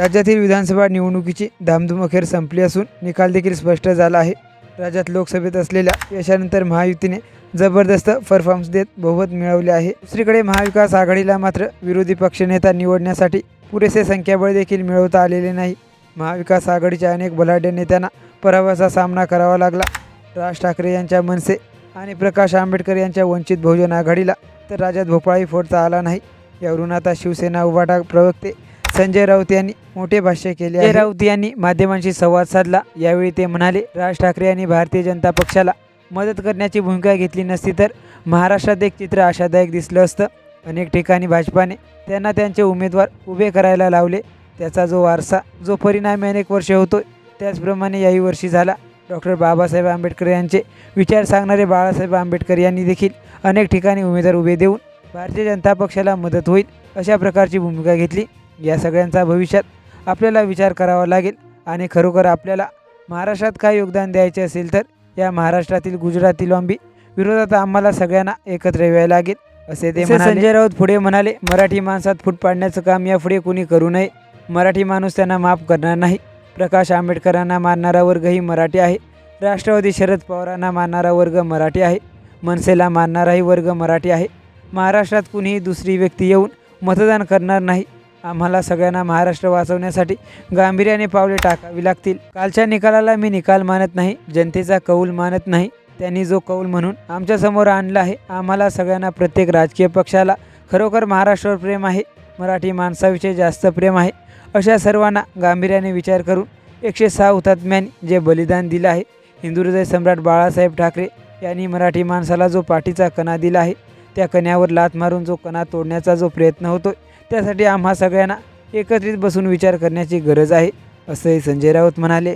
राज्यातील विधानसभा निवडणुकीची धामधूम अखेर संपली असून निकाल देखील स्पष्ट झाला आहे. राज्यात लोकसभेत असलेल्या यशानंतर महायुतीने जबरदस्त परफॉर्मन्स देत बहुमत मिळवले आहे. दुसरीकडे महाविकास आघाडीला मात्र विरोधी पक्षनेता निवडण्यासाठी पुरेसे संख्याबळ देखील मिळवता आलेले नाही. महाविकास आघाडीच्या अनेक बलाढ्य नेत्यांना पराभवाचा सामना करावा लागला. राज ठाकरे यांच्या मनसे आणि प्रकाश आंबेडकर यांच्या वंचित बहुजन आघाडीला तर राज्यात भोपाळी फोडता आला नाही. यावरून आता शिवसेना उभाटा प्रवक्ते संजय राऊत यांनी मोठे भाष्य केले राऊत यांनी माध्यमांशी संवाद साधला. यावेळी ते म्हणाले राज ठाकरे यांनी भारतीय जनता पक्षाला मदत करण्याची भूमिका घेतली नसती तर महाराष्ट्रात एक चित्र आशादायक दिसलं असतं. अनेक ठिकाणी भाजपाने त्यांना त्यांचे उमेदवार उभे करायला लावले. त्याचा जो वारसा जो परिणामी अनेक वर्षे होतो त्याचप्रमाणे याही वर्षी झाला. डॉक्टर बाबासाहेब आंबेडकर यांचे विचार सांगणारे बाळासाहेब आंबेडकर यांनी देखील अनेक ठिकाणी उमेदवार उभे देऊन भारतीय जनता पक्षाला मदत होईल अशा प्रकारची भूमिका घेतली. या सगळ्यांचा भविष्यात आपल्याला विचार करावा लागेल. आणि खरोखर आपल्याला महाराष्ट्रात काय योगदान द्यायचे असेल तर या महाराष्ट्रातील गुजराती लॉम्बी विरोधात आम्हाला सगळ्यांना एकत्र यावे लागेल असे ते संजय राऊत पुढे म्हणाले मराठी माणसात फूट पाडण्याचं काम यापुढे कुणी करू नये. मराठी माणूस त्यांना माफ करणार नाही. प्रकाश आंबेडकरांना मानणारा वर्गही मराठी आहे. राष्ट्रवादी शरद पवारांना मानणारा वर्ग मराठी आहे. मनसेला मानणाराही वर्ग मराठी आहे. महाराष्ट्रात कुणीही दुसरी व्यक्ती येऊन मतदान करणार नाही. आम्हाला सगळ्यांना महाराष्ट्र वाचवण्यासाठी गांभीर्याने पावले टाकावी लागतील. कालच्या निकालाला मी निकाल मानत नाही जनतेचा कौल मानत नाही. त्यांनी जो कौल म्हणून आमच्यासमोर आणला आहे आम्हाला सगळ्यांना प्रत्येक राजकीय पक्षाला खरोखर महाराष्ट्रावर प्रेम आहे मराठी माणसाविषयी जास्त प्रेम आहे अशा सर्वांना गांभीर्याने विचार करून एकशे सहा हुतात्म्यांनी जे बलिदान दिलं आहे हिंदू हृदय सम्राट बाळासाहेब ठाकरे यांनी मराठी माणसाला जो पाठीचा कणा दिला आहे त्या कण्यावर लात मारून जो कणा तोडण्याचा जो प्रयत्न होतो त्यासाठी आम्हा सगळ्यांना एकत्रित बसून विचार करण्याची गरज आहे असंही संजय राऊत म्हणाले.